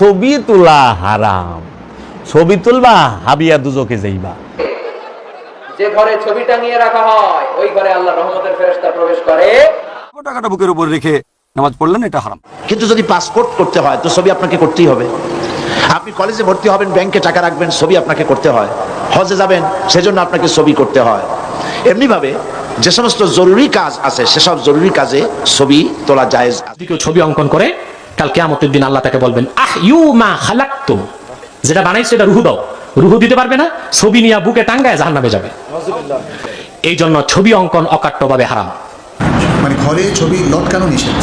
ছবি তোলা হারাম। ছবি তুলবা হাবিয়া দুজকে যাইবা। যে ঘরে ছবি টাঙিয়ে রাখা হয় ওই ঘরে আল্লাহ রহমতের ফেরেশতা প্রবেশ করে। টাকাটা বুকের উপর রেখে নামাজ পড়লেন এটা হারাম। কিন্তু যদি পাসপোর্ট করতে হয় তো ছবি আপনাকে করতেই হবে। আপনি কলেজে ভর্তি হবেন ব্যাংকে টাকা রাখবেন ছবি আপনাকে করতে হয়। হজে যাবেন সেজন্য আপনাকে ছবি করতে হয়। এমনিভাবে যে সমস্ত জরুরি কাজ আছে সেসব জরুরি কাজে ছবি তোলা যায় কেউ ছবি অঙ্কন করে কাল কেয়ামতের দিন আল্লাহ তাকে বলবেন আহ ইউ মা খালাক্তুম। যেটা বানাইছো এটা রুহু দাও। রুহু দিতে পারবে না ছবি নিয়ে বুকে টাঙ্গায় জাহান নামে যাবে। এই জন্য ছবি অঙ্কন অকাট্যভাবে হারাম। মানে ঘরে ছবি লটকানো নিষেধ।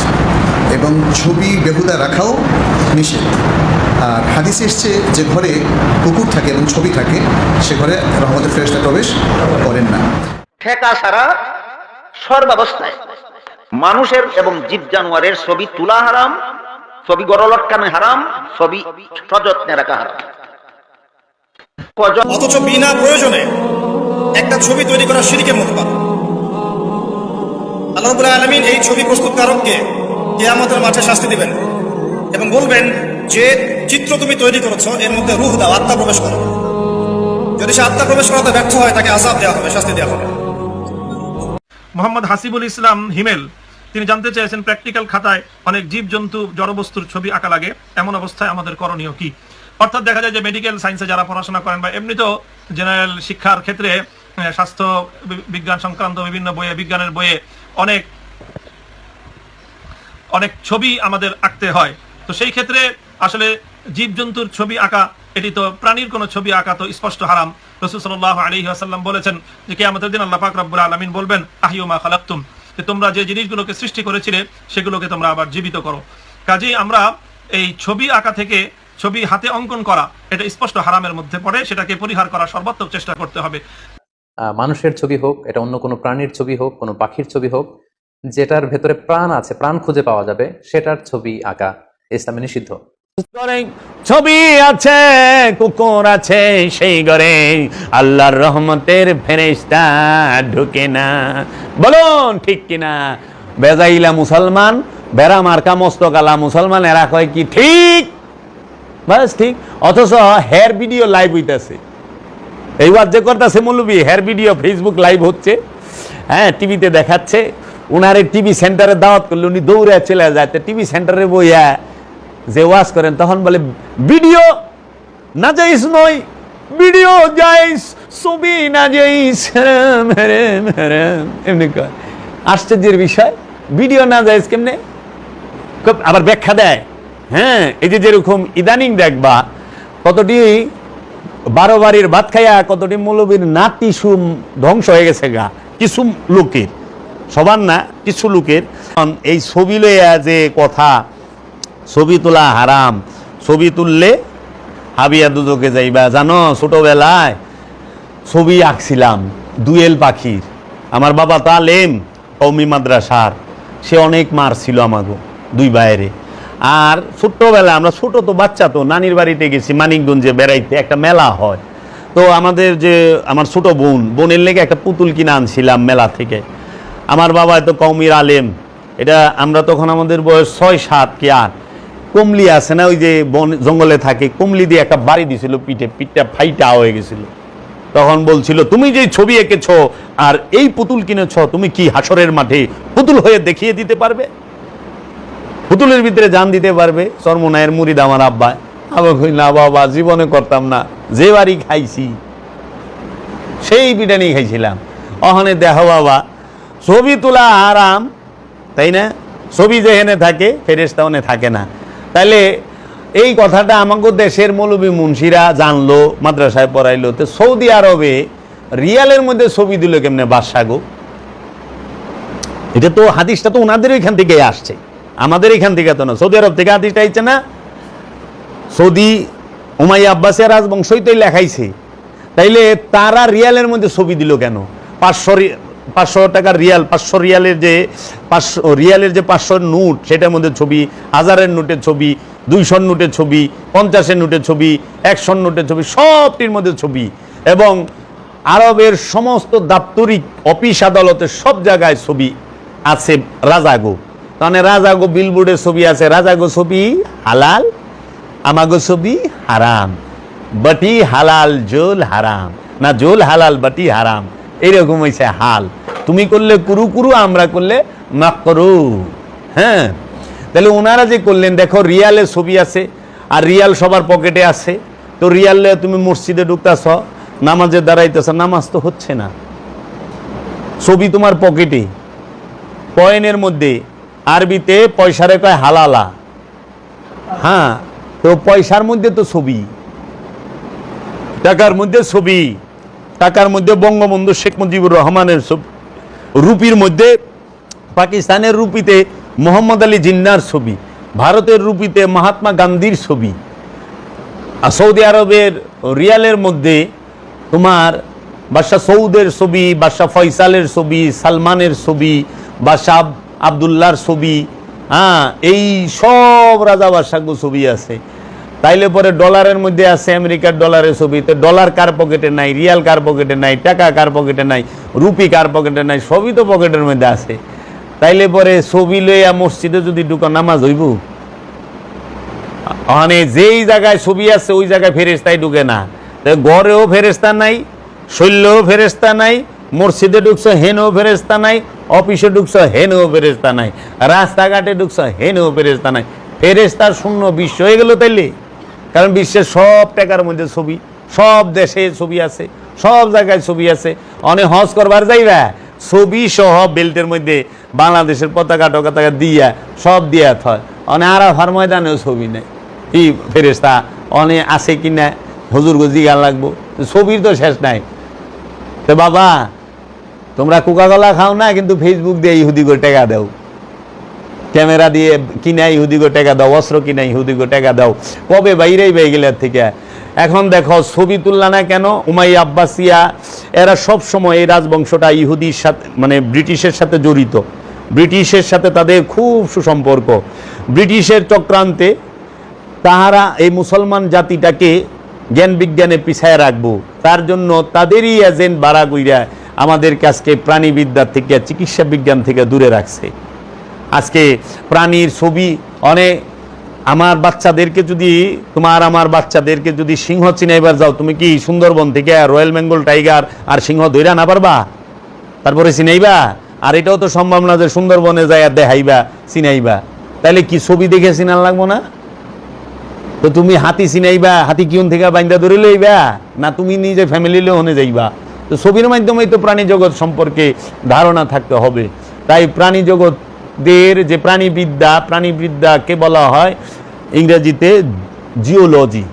এবং ছবি বেহুদা রাখাও নিষেধ। আর হাদিসে এসছে যে ঘরে কুকুর থাকে এবং ছবি থাকে সে ঘরে রহমতের ফেরেস্তা প্রবেশ করেন না। ঠেকা ছাড়া সর্বাবস্থায়। মানুষের এবং জীব জানোয়ারের ছবি তোলা হারাম ছবি গড়লটকানো হারাম ছবি সযত্নে রাখা হারাম। কজন অথচ বিনা প্রয়োজনে একটা ছবি তৈরি করা শিরিকের মতো পারে আল্লাহ রাব্বুল আলামিন এই ছবি প্রস্তুত প্রস্তুতকারককে কিয়ামতের মাঠে শাস্তি দিবেন এবং বলবেন যে চিত্র তুমি তৈরি করেছ এর মধ্যে রুহ দাও আত্মা প্রবেশ করো। যদি সে আত্মা প্রবেশ করাতে ব্যর্থ হয় তাকে আজাব দেওয়া হবে শাস্তি দেওয়া হবে। মোহাম্মদ হাসিবুল ইসলাম হিমেল তিনি জানতে চেয়েছেন প্র্যাকটিক্যাল খাতায় অনেক জীবজন্তু জড়বস্তুর ছবি আঁকা লাগে, এমন অবস্থায় আমাদের করণীয় কি? অর্থাৎ দেখা যায় যে মেডিকেল সায়েন্সে যারা পড়াশোনা করেন বা এমনিতেও জেনারেল শিক্ষার ক্ষেত্রে স্বাস্থ্য বিজ্ঞান সংক্রান্ত বিভিন্ন বইয়ে, বিজ্ঞানের বইয়ে অনেক অনেক ছবি আমাদের আঁকতে হয়। তো সেই ক্ষেত্রে আসলে জীবজন্তুর ছবি আঁকা, এটি তো প্রাণীর কোনো ছবি আঁকা তো স্পষ্ট হারাম। রসুল সাল্লাহ আলী আসাল্লাম বলেছেন যে কে আমাদের দিন আল্লাহ পাক রব্বুল আলমিন বলবেন আহিউমা খালাক্তুম। যে তোমরা যে জিনিসগুলোকে সৃষ্টি করেছিলে, সেগুলোকে তোমরা আবার জীবিত করো। কাজেই আমরা এই ছবি আঁকা থেকে ছবি হাতে অঙ্কন করা, এটা স্পষ্ট হারামের মধ্যে পড়ে, সেটাকে পরিহার করার সর্বাত্মক চেষ্টা করতে হবে। মানুষের ছবি হোক, এটা অন্য কোনো প্রাণীর ছবি হোক, কোনো পাখির ছবি হোক, যেটার ভেতরে প্রাণ আছে, প্রাণ খুঁজে পাওয়া যাবে, সেটার ছবি আঁকা ইসলামে নিষিদ্ধ। ছবি আছে, কুকুর আছে সেই ঘরে। আল্লাহর রহমতের ফেরেশতা ঢুকে না। বলুন, ঠিক কিনা? বেজাইলা মুসলমান, বেড়া মার্কা মস্তকালা মুসলমান, এরা কয় কি ঠিক? বাস ঠিক। অথচ হেয়ার ভিডিও লাইভ হইতেছে। এইবার যে করতেছে মৌলবি হেয়ার ভিডিও ফেসবুক লাইভ হচ্ছে। হ্যাঁ টিভিতে দেখাচ্ছে। উনারে টিভি সেন্টারে দাওয়াত করলে উনি দৌড়ে চলে যায়। টিভি সেন্টারে বইয়া যে ওয়াজ করেন, তখন বলে, ভিডিও না যাইস নয়, ভিডিও যাইস, ছবি না যাইস। এমনি কয়। আশ্চর্যের বিষয়, ভিডিও না যাইস কেমনে? আবার ব্যাখ্যা দেয়। হ্যাঁ এই যে যেরকম ইদানিং দেখবা, কতটি বারো বাড়ির ভাত খাইয়া কতটি মৌলবীর নাতি সুম ধ্বংস হয়ে গেছে গা, কিছু লোকের। সবার না, কিছু লোকের। এই ছবি লইয়া যে কথা ছবি তোলা হারাম। ছবি তুললে হাবিয়া দুদকে যাইবা। জানো, ছোটবেলায় ছবি আঁকছিলাম দুয়েল পাখির। আমার বাবা তালেম কৌমি মাদ্রাসার। সে অনেক মার ছিল আমাকে দুই বাইরে আর ছোট্টবেলা আমরা ছোট তো বাচ্চা তো, নানির বাড়িতে গেছি, মানিকগঞ্জে বেড়াইতে, একটা মেলা হয়। তো আমাদের যে আমার ছোট বোন, বোনের লেগে একটা পুতুল কিনে আনছিলাম মেলা থেকে। আমার বাবা তো কৌমির আলেম। এটা আমরা তখন আমাদের বয়স ছয়, সাত কি আট। কমলি আছে না, ওই যে বন জঙ্গলে থাকে, কমলি দিয়ে একটা বাড়ি দিছিল পিঠে, পিঠটা ফাইটা হয়ে গেছিল। তখন বলছিল, তুমি যে ছবি এঁকেছ আর এই পুতুল কিনেছ, তুমি কি হাসরের মাঠে পুতুল হয়ে দেখিয়ে দিতে পারবে? পুতুলের ভিতরে জান দিতে পারবে, চর্মনায়ের মুড়িদ আমার আব্বা। আবার কই না বাবা, জীবনে করতাম না, যে বাড়ি খাইছি, সেই বিরিয়ানি খাইছিলাম। অহনে দেখো বাবা, ছবি তোলা আরাম তাই না? ছবি যেখানে থাকে ফেরেস্তা ওনে থাকে না। তাইলে এই কথাটা আমাকে দেশের মৌলবী মুন্সিরা জানলো, মাদ্রাসায় পড়াইলো। তো সৌদি আরবে রিয়ালের মধ্যে ছবি দিল কেমনে বাদশাগো? এটা তো হাদিসটা তো ওনাদের এখান থেকে আসছে। আমাদের এখান থেকে তো না, সৌদি আরব থেকে হাদিসটা আইছে না? সৌদি উমাইয়া আব্বাসের রাজবংশই তো লেখাইছে। তাইলে তারা রিয়ালের মধ্যে ছবি দিল কেন? পাঁচশো পাঁচশো টাকার রিয়াল, পাঁচশো রিয়ালের যে পাঁচশো রিয়ালের যে পাঁচশো নোট, সেটার মধ্যে ছবি, হাজারের নোটের ছবি, দুইশোর নোটের ছবি, পঞ্চাশের নোটের ছবি, একশোর নোটের ছবি, সবটির মধ্যে ছবি। এবং আরবের সমস্ত দাপ্তরিক অফিস আদালতের সব জায়গায় ছবি আছে রাজাগো। তাহলে রাজাগো বিলবোর্ডের ছবি আছে। রাজাগো ছবি হালাল, আমাগো ছবি হারাম। বাটি হালাল, জোল হারাম। না, জোল হালাল, বাটি হারাম। এরকম হয়েছে হাল। তুমি করলে কুরু কুরু, আমরা করলে মাকরু। হ্যাঁ? তাহলে ওনারা যে করলেন, দেখো রিয়ালের ছবি আছে, আর রিয়াল সবার পকেটে আছে। তো রিয়ালে তুমি মসজিদে ঢুকতাছ নামাজে দাঁড়াইতেছ, নামাজ তো হচ্ছে না। ছবি তোমার পকেটে। কয়েনের মধ্যে, আরবিতে পয়সারে কয় হালালা। হ্যাঁ? তো পয়সার মধ্যে তো ছবি। টাকার মধ্যে ছবি। টাকার মধ্যে বঙ্গবন্ধু শেখ মুজিবুর রহমানের রুপির মধ্যে পাকিস্তানের রুপিতে মোহাম্মদ আলী জিন্নার ছবি, ভারতের রুপিতে মহাত্মা গান্ধীর ছবি, আর সৌদি আরবের রিয়ালের মধ্যে তোমার বাদশাহ সৌদের ছবি, বাদশাহ ফয়সালের ছবি, সালমানের ছবি, বাদশাহ আবদুল্লাহর ছবি হ্যাঁ এই সব রাজা বাদশাহ ছবি আছে। তাইলে পরে ডলারের মধ্যে আছে আমেরিকার ডলারের ছবি। তো ডলার কার পকেটে নাই, রিয়াল কার পকেটে নাই, টাকা কার পকেটে নাই, রুপি কার পকেটে নাই, সবই তো পকেটের মধ্যে আছে। তাইলে পরে ছবি লইয়া মসজিদে যদি ঢুকা, নামাজ হইব? মানে যেই জায়গায় ছবি আছে, ওই জায়গায় ফেরেস্তাই ঢুকে না। গড়েও ফেরেস্তা নাই, শৈল্যও ফেরেস্তা নাই, মসজিদে ঢুকছো, হেনও ফেরেস্তা নাই, অফিসে ঢুকছো, হেনও ফেরেস্তা নাই, রাস্তাঘাটে ঢুকছো, হেনও ফেরেস্তা নাই। ফেরেস্তার শূন্য বিশ্ব হয়ে গেল তাইলে? কারণ বিশ্বের সব টাকার মধ্যে ছবি, সব দেশে ছবি আছে, সব জায়গায় ছবি আছে। অনেক হজ করবার যাইবা, ছবি সহ বেল্টের মধ্যে বাংলাদেশের পতাকা টকাতাকা দিয়া, সব দিয়া থয়। অনেক আরাফার ময়দানেও ছবি নেই। কি ফেরেস্তা অনেক আছে কি না হজুর গজি গান লাগবো। ছবির তো শেষ নাই। তো বাবা, তোমরা কোকা কলা খাও না, কিন্তু ফেসবুক দিয়ে ইহুদি করে টাকা দাও। ক্যামেরা দিয়ে কিনা ইহুদি গো টাকা দাও, অস্ত্র কিনা ইহুদি গো টাকা দাও। কবে বাইরেই বেয়ে গেলে থেকে? এখন দেখো, ছবি তুললা না কেন? উমাই আব্বাসিয়া, এরা সব সময় এই রাজবংশটা ইহুদির সাথে মানে ব্রিটিশের সাথে জড়িত। ব্রিটিশের সাথে তাদের খুব সুসম্পর্ক। ব্রিটিশের চক্রান্তে তাহারা এই মুসলমান জাতিটাকে জ্ঞান বিজ্ঞানে পিছায় রাখব। তার জন্য তাদেরই এজেন্ট বাড়া আমাদের কাছকে প্রাণীবিদ্যা থেকে, চিকিৎসা বিজ্ঞান থেকে দূরে রাখছে। আজকে প্রাণীর ছবি অনেক আমার বাচ্চাদেরকে যদি, তোমার আমার বাচ্চাদেরকে যদি সিংহ চিনাইবার যাও, তুমি কি সুন্দরবন থেকে রয়্যাল বেঙ্গল টাইগার আর সিংহ ধইরা না পারবা? তারপরে চিনাইবা? আর এটাও তো সম্ভব না যে সুন্দরবনে যায় আর দেখাইবা, চিনাইবা। তাহলে কি ছবি দেখে চিনার লাগবো না? তো তুমি হাতি চিনাইবা, হাতি কিউন থেকে বাইন্দা ধরে লইবা, না তুমি নিজে ফ্যামিলি লোনে যাইবা? তো ছবির মাধ্যমেই তো প্রাণী জগৎ সম্পর্কে ধারণা থাকতে হবে। তাই প্রাণী জগতের যে প্রাণীবিদ্যা, প্রাণীবিদ্যাকে বলা হয় ইংরেজিতে জিওলজি।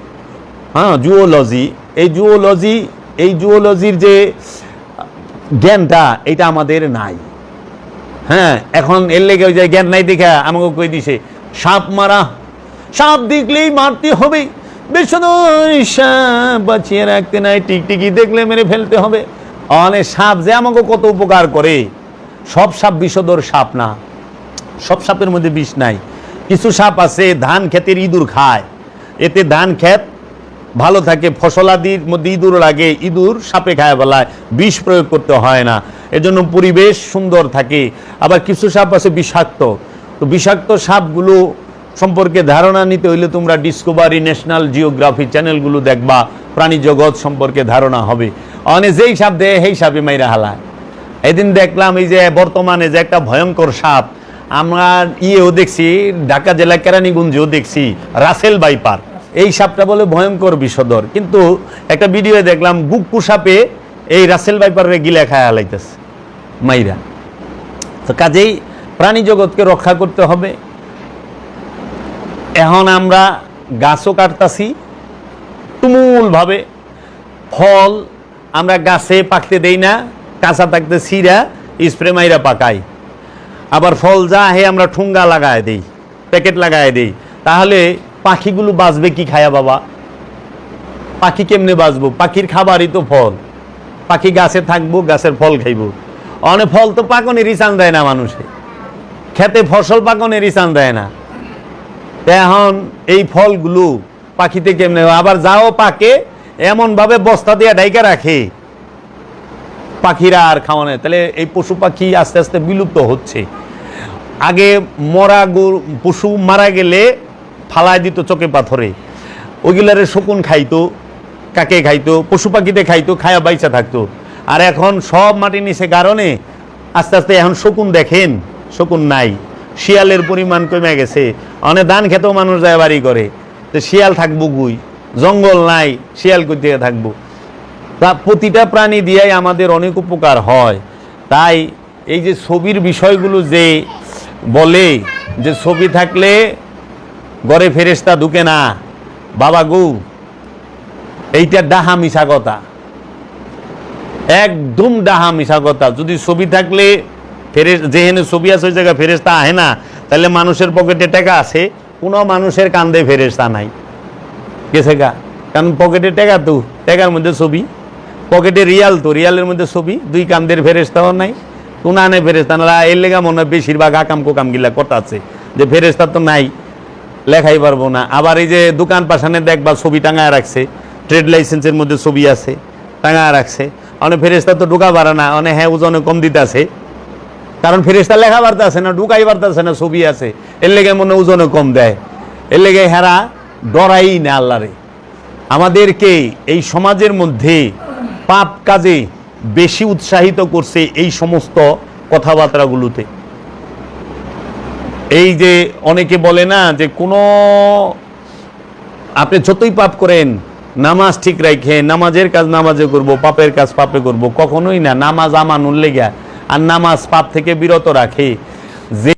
হ্যাঁ জুওলজি। এই জুওলজি, এই জুওলজির যে জ্ঞানটা, এটা আমাদের নাই। হ্যাঁ এখন এর লেগে ওই যে জ্ঞান নাই দেখা আমাকে কই দিছে, সাপ মারা। সাপ দেখলেই মারতে হবে। সাপ বাঁচিয়ে রাখতে নাই, টিকটিকি দেখলে মেরে ফেলতে হবে। অনেক সাপ যে আমাকে কত উপকার করে, সব সাপ বিষধর সাপ না। সব সাপের মধ্যে বিষ নাই। কিছু সাপ আছে, ধান ক্ষেতের ইঁদুর খায়। এতে ধান ক্ষেত ভালো থাকে ফসলাদির মধ্যে ইঁদুর লাগে, ইঁদুর সাপে খায় বেলায়। বিষ প্রয়োগ করতে হয় না। এজন্য পরিবেশ সুন্দর থাকে। আবার কিছু সাপ আছে বিষাক্ত। তো বিষাক্ত সাপগুলো সম্পর্কে ধারণা নিতে হইলে তোমরা ডিসকভারি ন্যাশনাল জিওগ্রাফি চ্যানেলগুলো দেখবা। প্রাণী জগৎ সম্পর্কে ধারণা হবে। অনেক যেই সাপ দেয়, সেই সাপে মাইরা হালায়। এদিন দেখলাম এই যে বর্তমানে যে একটা ভয়ঙ্কর সাপ। আমরা ইয়েও দেখছি, ঢাকা জেলা কেরানীগঞ্জেও দেখছি, রাসেল বাইপার। এই সাপটা বলে ভয়ঙ্কর বিষধর। কিন্তু একটা ভিডিও দেখলাম গুক্কু সাপে এই রাসেল বাইপারে গিলে খায় হালাইতেছে, মাইরা। তো কাজেই প্রাণী জগৎকে রক্ষা করতে হবে। এখন আমরা গাছও কাটতাছি, তুমুলভাবে। ফল আমরা গাছে পাকতে দেই না, কাঁচা থাকতে সিরা, স্প্রে মাইরা পাকাই। আবার ফল যা হে আমরা ঠুঙ্গা লাগায় দেই, প্যাকেট লাগায় দেই। তাহলে পাখিগুলো বাঁচবে কি খায়া বাবা? পাখি কেমনে বাঁচবো? পাখির খাবারই তো ফল। পাখি গাছে থাকব, গাছের ফল খাইবো। অনেক ফল তো পাকনের রিসান দেয় না মানুষে। খেতে ফসল পাকনের রিসান দেয় না। এখন এই ফলগুলো পাখিতে কেমনে? আবার যাও পাকে, এমনভাবে বস্তা দিয়ে ডাইকা রাখে। পাখিরা আর খাওয়া নেই। তাহলে এই পশু পাখি আস্তে আস্তে বিলুপ্ত হচ্ছে। আগে মরা গরু, পশু মারা গেলে ফালায় দিত চোখে পাথরে। ওইগুলারে শকুন খাইতো, কাকে খাইতো, পশু পাখিতে খাইতো, খায়া বাইচা থাকতো। আর এখন সব মাটি নিচে কারণে আস্তে আস্তে এখন শকুন দেখেন, শকুন নাই। শিয়ালের পরিমাণ কমে গেছে। অনেক ধান খেতেও মানুষ যায় বাড়ি করে। তো শিয়াল থাকব গুই জঙ্গল নাই, শিয়াল করতে থাকব? তা প্রতিটা প্রাণী দিয়াই আমাদের অনেক উপকার হয়। তাই এই যে ছবির বিষয়গুলো যে বলে যে ছবি থাকলে গড়ে ফেরেস্তা ঢুকে না। বাবা গু, এইটা ডাহা মিশা কথা। একদম ডাহা মিশা কথা। যদি ছবি থাকলে ফেরেস যেখানে ছবি আছে ওই জায়গায় ফেরেস্তা আহে না, তাহলে মানুষের পকেটে টাকা আছে। কোনো মানুষের কান্দে ফেরেস্তা নাই। গেছে গা। কারণ পকেটে টাকা তো, টাকার মধ্যে ছবি। পকেটে রিয়াল তো, রিয়ালের মধ্যে ছবি। দুই কান্দের ফেরেস্তাও নাই। কোন আনে ফেরেস্তা না এর লেগা মনে হয় বেশিরভাগ আকাম কোকাম গিলা কথা আছে যে ফেরেস্তা তো নাই, লেখাই পারব না। আবার এই যে দোকান পাশানে দেখবা ছবি টাঙায় রাখছে, ট্রেড লাইসেন্সের মধ্যে ছবি আছে, টাঙায় রাখছে। অনেক ফেরেস্তা তো ঢুকা পারে না অনেক হ্যাঁ ওজনে কম দিতে আছে কারণ ফেরেস্তা লেখা বার্তা আছে না, ঢুকাই বার্তা আছে না, ছবি আছে। এর লেগে মনে ওজনে কম দেয়। এর লেগে হেরা ডরাই না আল্লাহরে। আমাদেরকে এই সমাজের মধ্যে পাপ কাজে বেশি উৎসাহিত করছে এই সমস্ত কথাবার্তাগুলোতে। এই যে অনেকে বলে না যে কোনো, আপনি যতই পাপ করেন, নামাজ ঠিক রাখে নামাজের কাজ নামাজে করব, পাপের কাজ পাপে করব, কখনোই না, নামাজ আমানুল লেগা আর নামাজ পাপ থেকে বিরত রাখে। যে